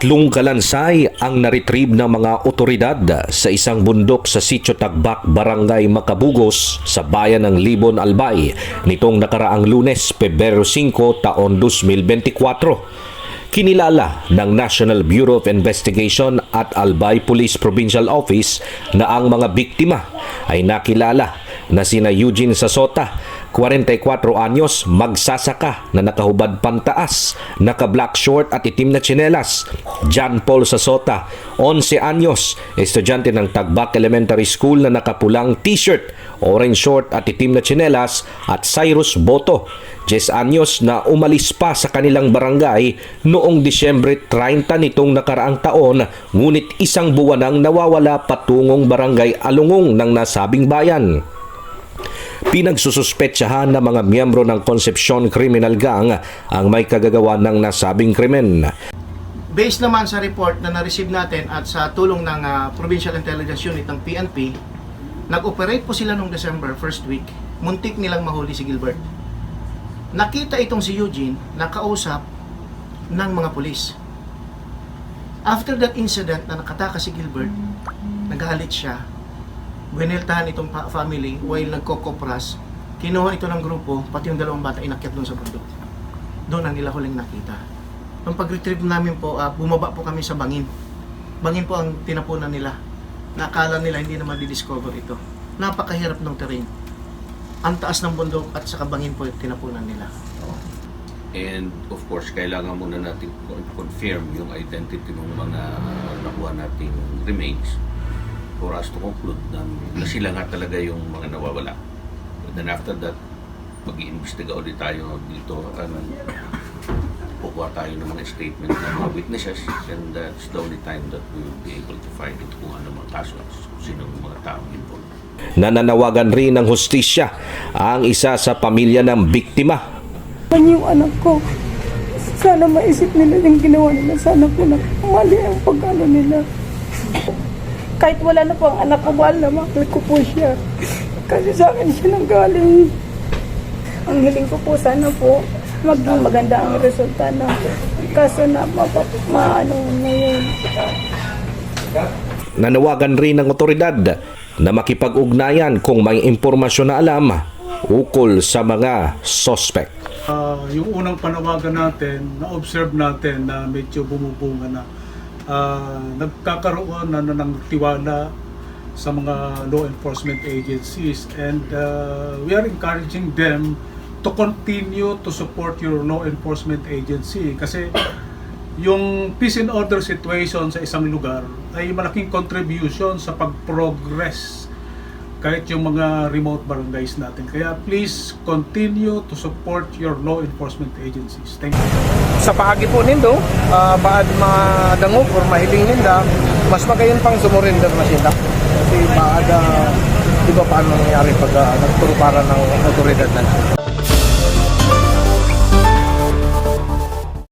Tatlong kalansay ang naretrieve ng mga otoridad sa isang bundok sa Sitio Tagbak, Barangay Macabugos sa bayan ng Libon, Albay nitong nakaraang lunes, Pebrero 5, taon 2024. Kinilala ng National Bureau of Investigation at Albay Police Provincial Office na ang mga biktima ay nakilala na sina Eugene Sasota, 44 anyos, magsasaka na nakahubad pantaas, naka-black short at itim na tsinelas. John Paul Sasota, 11 anyos, estudyante ng Tagbak Elementary School na nakapulang t-shirt, orange short at itim na tsinelas at Cyrus Boto, 10 anyos na umalis pa sa kanilang barangay noong Disyembre 30 nitong nakaraang taon ngunit isang buwan nang nawawala patungong barangay Alungong ng nasabing bayan pinagsususpetsahan ng mga miyembro ng Concepcion Criminal Gang ang may kagagawa ng nasabing krimen. Based naman sa report na na-receive natin at sa tulong ng ah, Provincial Intelligence Unit ng PNP, nag-operate po sila noong December first week. Muntik nilang mahuli si Gilbert. Nakita itong si Eugene nakausap ng mga pulis. After that incident na nakataka si Gilbert, nagalit siya. Wineltahan itong family while nagkokopras. Kinuha ito ng grupo, pati yung dalawang bata inakyat doon sa bundok. Doon ang nila huling nakita. Nung pag-retrieve namin po, ah, bumaba po kami sa bangin. Bangin po ang tinapunan nila. Nakala nila hindi na madidiscover ito. Napakahirap ng terrain. Ang taas ng bundok at saka bangin po yung tinapunan nila. And of course, kailangan muna natin con- confirm yung identity ng mga nakuha nating remains us to conclude na, na sila nga talaga yung mga nawawala. And then after that, mag-iimbestiga ulit tayo dito and kukuha tayo ng mga statement ng mga witnesses and that's the only time that we will be able to find out kung ano mga kaso at kung sino ang mga taong involved. Nananawagan rin ng hustisya ang isa sa pamilya ng biktima. Yung anak ko. Sana maisip nila yung ginawa nila. Sana po na mali ang pag-ano nila. Kahit wala na po ang anak ko, mahal na mahal ko po siya. Kasi sa akin siya nang galing. Ang hiling ko po sana po, maging maganda ang resulta na. Kaso na mapap, maano na yun. Nanawagan rin ng otoridad na makipag-ugnayan kung may impormasyon na alam ukol sa mga suspect. Ah, yung unang panawagan natin, na-observe natin na medyo bumubunga na ah, nagkakaroon na, na ng tiwala sa mga law enforcement agencies and ah, we are encouraging them to continue to support your law enforcement agency kasi yung peace and order situation sa isang lugar ay malaking contribution sa pag-progress kahit yung mga remote barangays natin. Kaya please continue to support your law enforcement agencies. Thank you. sa paagi po nindo, uh, baad madangog or mahiling ninda, mas magayon pang sumurrender na sila. Kasi baad, uh, di ba paano nangyari pag uh, nagturo para ng otoridad na